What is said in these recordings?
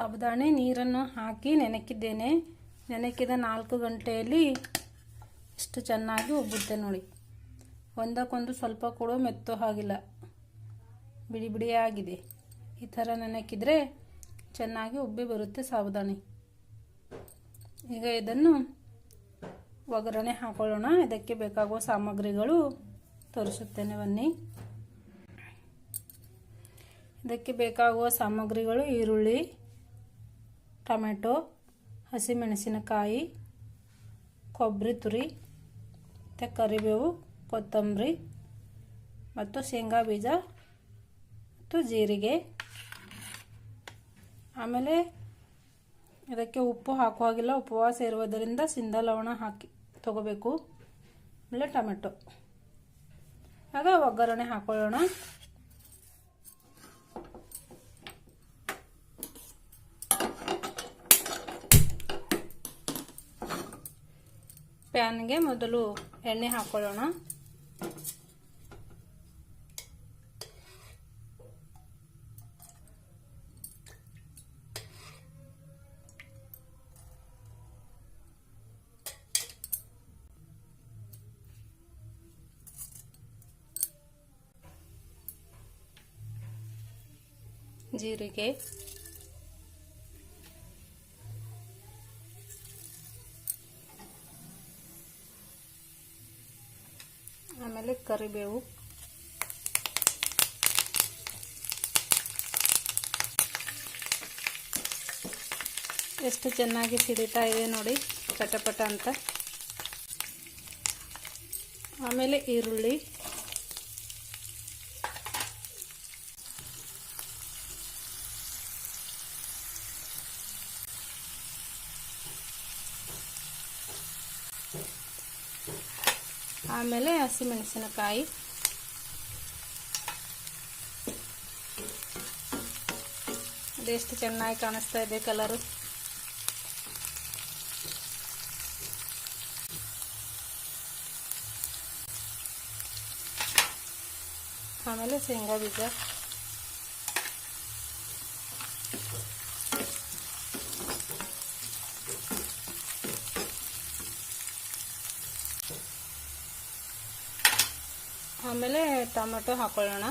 ಸಾಬುದಾಣಿ, ನೀರನ್ನು ಹಾಕಿ ನೆನಕಿದ್ದೇನೆ. ನೆನಕಿದ ನಾಲ್ಕು ಗಂಟೆಯಲ್ಲಿ ಇಷ್ಟು ಚೆನ್ನಾಗಿ ಉಬ್ಬುತ್ತೆ ನೋಡಿ. ಒಂದಕ್ಕೊಂದು ಸ್ವಲ್ಪ ಕೂಡ ಮೆತ್ತೋ ಹಾಗಿಲ್ಲ. ಬಿಡಿ ಬಿಡಿಯಾಗಿದೆ. ಈ ಥರ ನೆನಕಿದ್ರೆ ಚೆನ್ನಾಗಿ ಉಬ್ಬಿ ಬರುತ್ತೆ ಸಾಬುದಾಣೆ. ಈಗ ಇದನ್ನು ಒಗ್ಗರಣೆ ಹಾಕೊಳ್ಳೋಣ. ಇದಕ್ಕೆ ಬೇಕಾಗುವ ಸಾಮಗ್ರಿಗಳು ತೋರಿಸುತ್ತೇನೆ ಬನ್ನಿ. ಇದಕ್ಕೆ ಬೇಕಾಗುವ ಸಾಮಗ್ರಿಗಳು ಈರುಳ್ಳಿ ಟೊಮೆಟೊ, ಹಸಿಮೆಣಸಿನಕಾಯಿ, ಕೊಬ್ಬರಿ ತುರಿ, ಮತ್ತು ಕರಿಬೇವು, ಕೊತ್ತಂಬರಿ ಮತ್ತು ಶೇಂಗಾ ಬೀಜ ಮತ್ತು ಜೀರಿಗೆ. ಆಮೇಲೆ ಇದಕ್ಕೆ ಉಪ್ಪು ಹಾಕುವಾಗಿಲ್ಲ, ಉಪವಾಸ ಇರುವುದರಿಂದ ಸಿಂಧ ಲವಣ ಹಾಕಿ ತಗೋಬೇಕು. ಆಮೇಲೆ ಟೊಮೆಟೊ. ಆಗ ಒಗ್ಗರಣೆ ಹಾಕೊಳ್ಳೋಣ. ಪ್ಯಾನ್ಗೆ ಮೊದಲು ಎಣ್ಣೆ ಹಾಕೊಳ್ಳೋಣ. ಜೀರಿಗೆ ಆಮೇಲೆ ಕರಿಬೇವು. ಎಷ್ಟು ಚೆನ್ನಾಗಿ ಸಿಡಿತಾ ಇದೆ ನೋಡಿ ಪಟಪಟ ಅಂತ. ಆಮೇಲೆ ಈರುಳ್ಳಿ. ಆಮೇಲೆ ಹಸಿಮೆಣಸಿನಕಾಯಿ ಅದೆಷ್ಟು ಚೆನ್ನಾಗಿ ಕಾಣಿಸ್ತಾ ಇದೆ ಕಲರು. ಆಮೇಲೆ ಶೇಂಗಾ ಬೀಜ. ಆಮೇಲೆ ಟೊಮೆಟೊ ಹಾಕೊಳ್ಳೋಣ.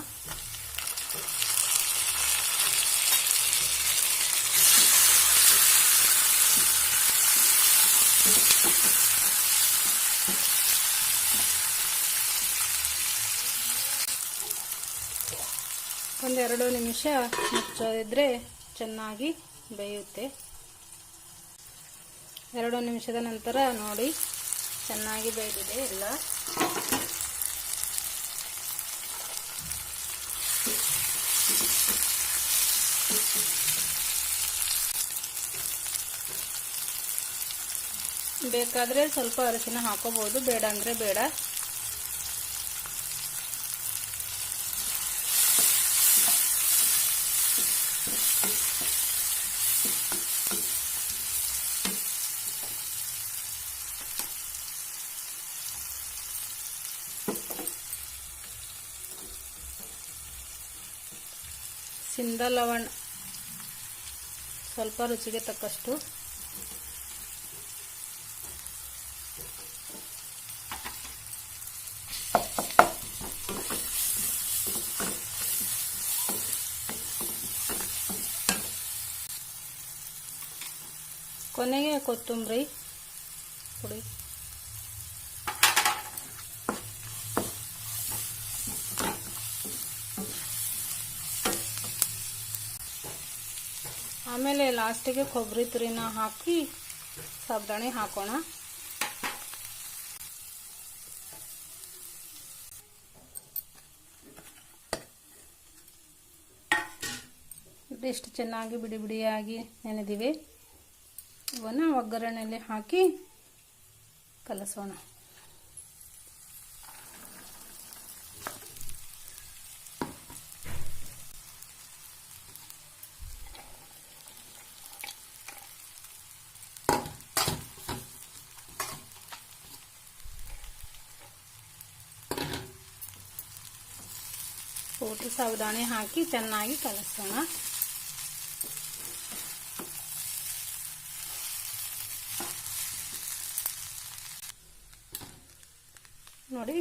ಒಂದೆರಡು ನಿಮಿಷ ಮುಚ್ಚೋದಿದ್ರೆ ಚೆನ್ನಾಗಿ ಬೇಯುತ್ತೆ. ಎರಡು ನಿಮಿಷದ ನಂತರ ನೋಡಿ, ಚೆನ್ನಾಗಿ ಬೇಯಿದೆ ಎಲ್ಲ. ಬೇಕಾದರೆ ಸ್ವಲ್ಪ ಅರಿಶಿನ ಹಾಕೋಬೋದು ಬೇಡ ಅಂದರೆ ಬೇಡ. ಸಿಂಧ ಲವಣ ಸ್ವಲ್ಪ ರುಚಿಗೆ ತಕ್ಕಷ್ಟು. ಕೊನೆಗೆ ಕೊತ್ತಂಬರಿ ಪುಡಿ. ಆಮೇಲೆ ಲಾಸ್ಟಿಗೆ ಕೊಬ್ಬರಿ ತುರಿನ ಹಾಕಿ ಸಾಬ್ದಾಣಿ ಹಾಕೋಣ. ಎಷ್ಟು ಚೆನ್ನಾಗಿ ಬಿಡಿ ಬಿಡಿಯಾಗಿ ನೆನೆದಿವೆ. ಇವನ್ನ ಒಗ್ಗರಣೆಯಲ್ಲಿ ಹಾಕಿ ಕಲಸೋಣ ಪೂಟಿ ಸಾವಧಾನೆ ಹಾಕಿ ಚೆನ್ನಾಗಿ ಕಲಸೋಣ ನೋಡಿ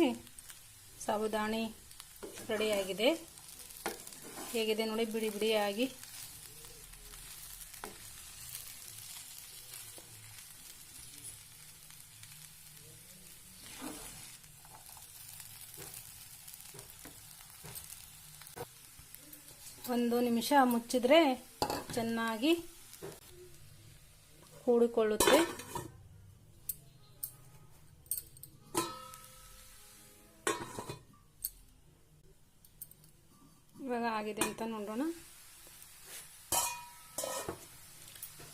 ಸಾಬುದಾಣಿ ರೆಡಿಯಾಗಿದೆ. ಹೇಗಿದೆ ನೋಡಿ ಬಿಡಿ ಬಿಡಿಯಾಗಿ. ಒಂದು ನಿಮಿಷ ಮುಚ್ಚಿದ್ರೆ ಚೆನ್ನಾಗಿ ಕೂಡಿಕೊಳ್ಳುತ್ತೆ ಆಗಿದೆ ಅಂತ ನೋಡೋಣ.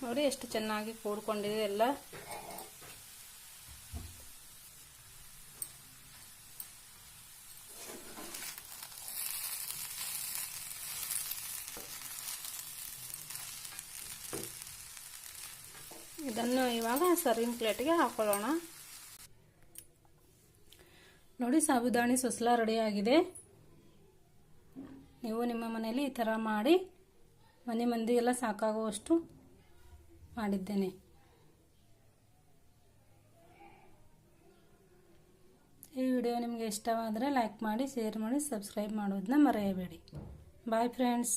ನೋಡಿ ಎಷ್ಟು ಚೆನ್ನಾಗಿ ಕೂಡ್ಕೊಂಡಿದೆ ಎಲ್ಲ. ಇದನ್ನು ಇವಾಗ ಸರ್ವಿಂಗ್ ಪ್ಲೇಟ್ಗೆ ಹಾಕೊಳ್ಳೋಣ. ನೋಡಿ ಸಾಬುದಾಣಿ ಸುಸ್ಲಾ ರೆಡಿಯಾಗಿದೆ ನೀವು ನಿಮ್ಮ ಮನೆಯಲ್ಲಿ ಈ ಥರ ಮಾಡಿ ಮನೆ ಮಂದಿಗೆಲ್ಲ ಸಾಕಾಗುವಷ್ಟು ಮಾಡಿದ್ದೇನೆ. ಈ ವಿಡಿಯೋ ನಿಮಗೆ ಇಷ್ಟವಾದರೆ ಲೈಕ್ ಮಾಡಿ ಶೇರ್ ಮಾಡಿ ಸಬ್ಸ್ಕ್ರೈಬ್ ಮಾಡೋದನ್ನ ಮರೆಯಬೇಡಿ. Bye friends